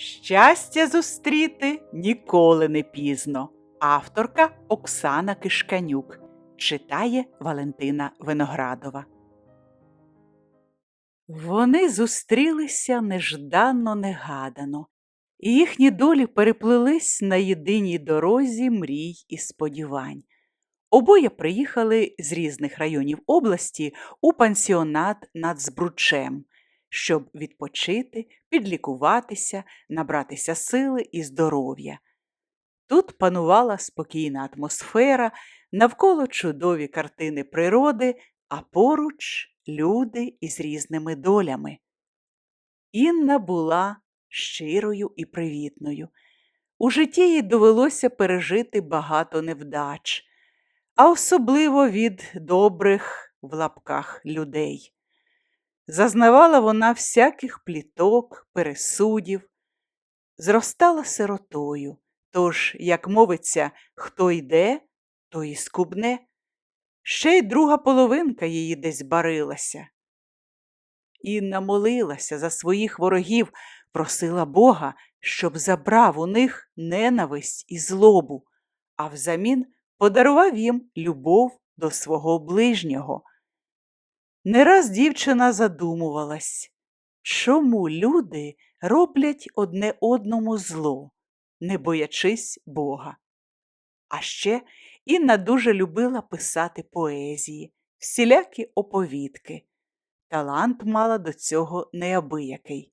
Щастя зустріти ніколи не пізно. Авторка Оксана Кишканюк читає Валентина Виноградова. Вони зустрілися нежданно негадано, і їхні долі переплелись на єдиній дорозі мрій і сподівань. Обоє приїхали з різних районів області у пансіонат над Збручем, щоб відпочити, підлікуватися, набратися сили і здоров'я. Тут панувала спокійна атмосфера, навколо чудові картини природи, а поруч люди із різними долями. Інна була щирою і привітною. У житті їй довелося пережити багато невдач, а особливо від добрих в лапках людей. Зазнавала вона всяких пліток, пересудів, зростала сиротою, тож, як мовиться, хто йде, то і скубне. Ще й друга половинка її десь барилася. Інна молилася за своїх ворогів, просила Бога, щоб забрав у них ненависть і злобу, а взамін подарував їм любов до свого ближнього. Не раз дівчина задумувалась, чому люди роблять одне одному зло, не боячись Бога. А ще Інна дуже любила писати поезії, всілякі оповідки. Талант мала до цього неабиякий.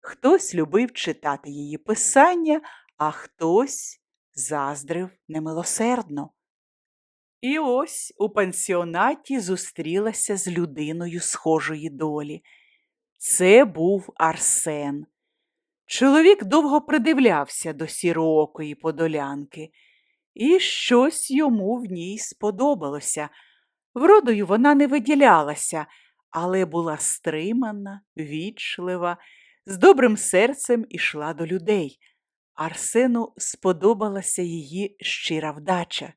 Хтось любив читати її писання, а хтось заздрив немилосердно. І ось у пансіонаті зустрілася з людиною схожої долі. Це був Арсен. Чоловік довго придивлявся до сіроокої подолянки, і щось йому в ній сподобалося. Вродою вона не виділялася, але була стримана, вічлива, з добрим серцем ішла до людей. Арсену сподобалася її щира вдача.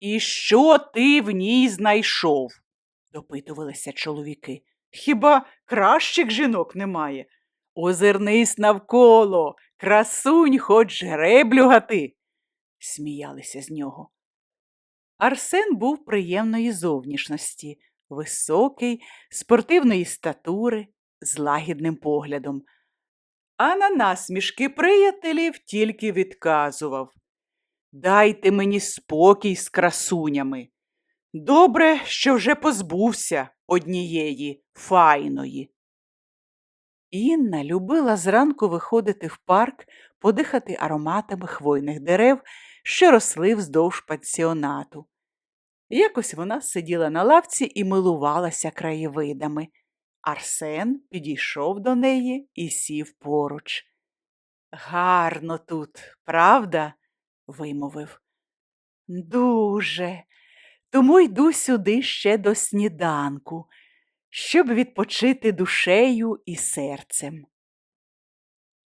І що ти в ній знайшов? допитувалися чоловіки. Хіба кращих жінок немає? Озирнись навколо, красунь хоч греблю гати, сміялися з нього. Арсен був приємної зовнішності, високий, спортивної статури, з лагідним поглядом. А на насмішки приятелів тільки відказував. Дайте мені спокій з красунями. Добре, що вже позбувся однієї файної. Інна любила зранку виходити в парк, подихати ароматами хвойних дерев, що росли вздовж пансіонату. Якось вона сиділа на лавці і милувалася краєвидами. Арсен підійшов до неї і сів поруч. Гарно тут, правда? Вимовив. Дуже. Тому йду сюди ще до сніданку, щоб відпочити душею і серцем.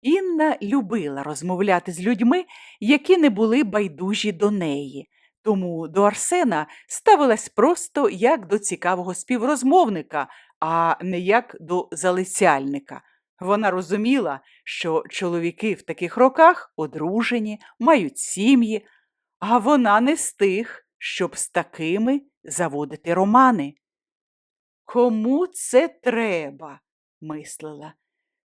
Інна любила розмовляти з людьми, які не були байдужі до неї, тому до Арсена ставилась просто як до цікавого співрозмовника, а не як до залицяльника. Вона розуміла, що чоловіки в таких роках одружені, мають сім'ї, а вона не з тих, щоб з такими заводити романи. Кому це треба? мислила.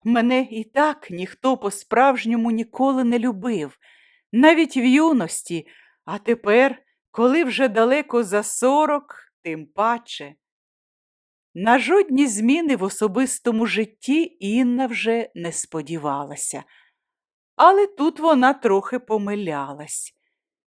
Мене і так ніхто по-справжньому ніколи не любив, навіть в юності, а тепер, коли вже далеко за сорок, тим паче. На жодні зміни в особистому житті Інна вже не сподівалася, але тут вона трохи помилялась.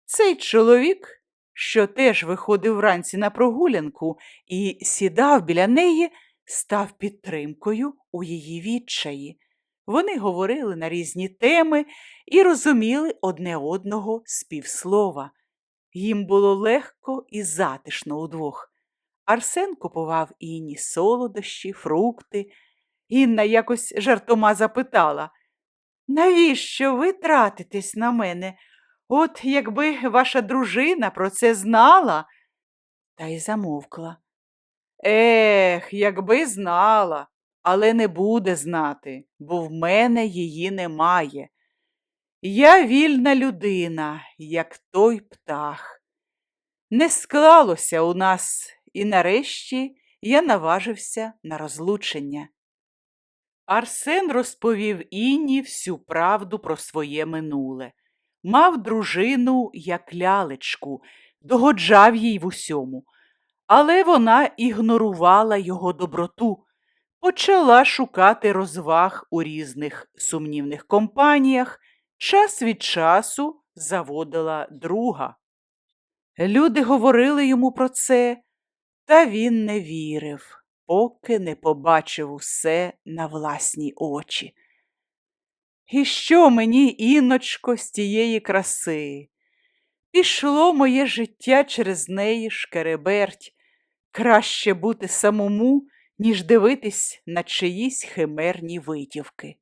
Цей чоловік, що теж виходив вранці на прогулянку і сідав біля неї, став підтримкою у її відчаї. Вони говорили на різні теми і розуміли одне одного з півслова. Їм було легко і затишно удвох. Арсен купував Інні солодощі, фрукти. Інна якось жартома запитала, навіщо ви тратитесь на мене? От якби ваша дружина про це знала, та й замовкла. Ех, якби знала, але не буде знати, бо в мене її немає. Я вільна людина, як той птах. Не склалося у нас, і нарешті я наважився на розлучення. Арсен розповів Інні всю правду про своє минуле. Мав дружину як лялечку, догоджав їй в усьому, але вона ігнорувала його доброту, почала шукати розваг у різних сумнівних компаніях, час від часу заводила друга. Люди говорили йому про це, та він не вірив, поки не побачив усе на власні очі. І що мені, іночко, з тієї краси? Пішло моє життя через неї шкереберть. Краще бути самому, ніж дивитись на чиїсь химерні витівки.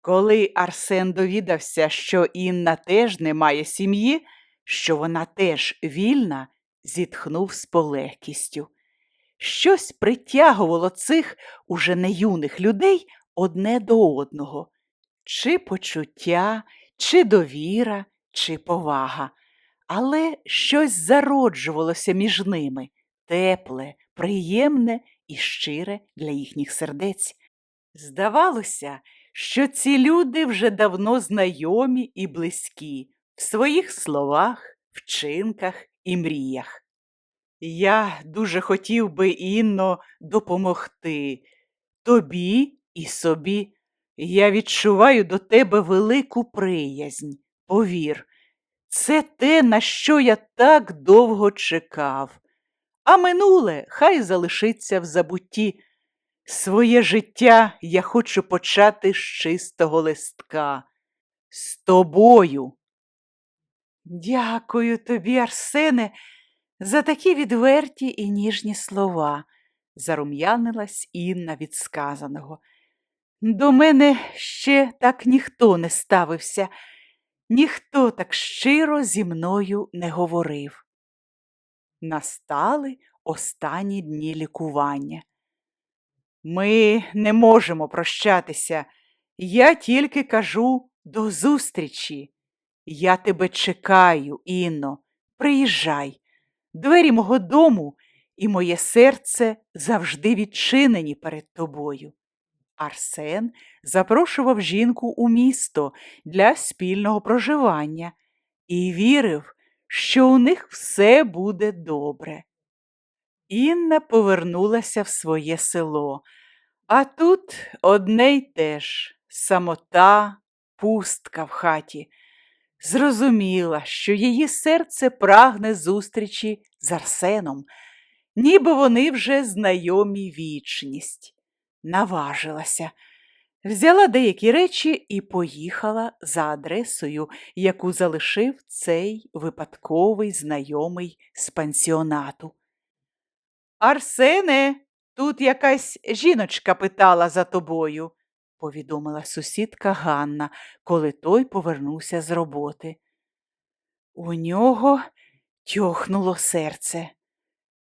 Коли Арсен довідався, що Інна теж не має сім'ї, що вона теж вільна, зітхнув з полегкістю. Щось притягувало цих уже не юних людей одне до одного чи почуття, чи довіра, чи повага, але щось зароджувалося між ними тепле, приємне і щире для їхніх сердець. Здавалося, що ці люди вже давно знайомі і близькі в своїх словах, вчинках і мріях. Я дуже хотів би, Інно, допомогти тобі і собі. Я відчуваю до тебе велику приязнь. Повір, це те, на що я так довго чекав. А минуле хай залишиться в забутті. Своє життя я хочу почати з чистого листка. З тобою. Дякую тобі, Арсене, за такі відверті і ніжні слова, зарум'янилась Інна від сказаного. До мене ще так ніхто не ставився, ніхто так щиро зі мною не говорив. Настали останні дні лікування. Ми не можемо прощатися. Я тільки кажу до зустрічі. Я тебе чекаю, Інно, приїжджай. Двері мого дому і моє серце завжди відчинені перед тобою. Арсен запрошував жінку у місто для спільного проживання і вірив, що у них все буде добре. Інна повернулася в своє село, а тут одне й те ж самота, пустка в хаті. Зрозуміла, що її серце прагне зустрічі з Арсеном, ніби вони вже знайомі вічність. Наважилася, взяла деякі речі і поїхала за адресою, яку залишив цей випадковий знайомий з пансіонату. Арсене, тут якась жіночка питала за тобою, повідомила сусідка Ганна, коли той повернувся з роботи. У нього тьохнуло серце.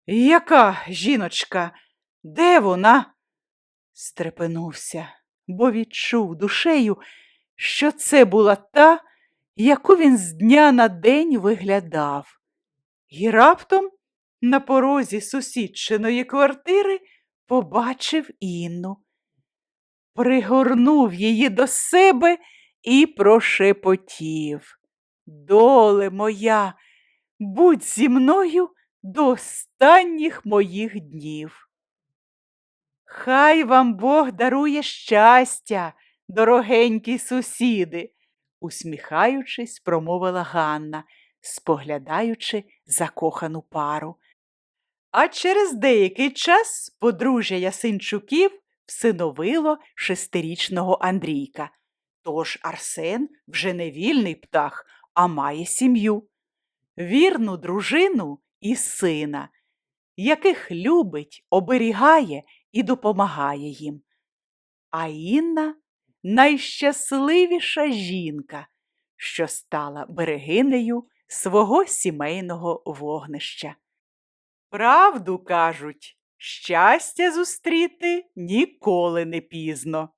Яка жіночка? Де вона? Стрепенувся, бо відчув душею, що це була та, яку він з дня на день виглядав. І раптом на порозі сусідчиної квартири побачив Інну. Пригорнув її до себе і прошепотів. Доле моя, будь зі мною до останніх моїх днів. Хай вам Бог дарує щастя, дорогенькі сусіди, усміхаючись, промовила Ганна, споглядаючи закохану пару. А через деякий час подружжя Ясинчуків всиновило шестирічного Андрійка. Тож Арсен вже не вільний птах, а має сім'ю, вірну дружину і сина, яких любить, оберігає і допомагає їм. А Інна найщасливіша жінка, що стала берегинею свого сімейного вогнища. Правду кажуть, щастя зустріти ніколи не пізно.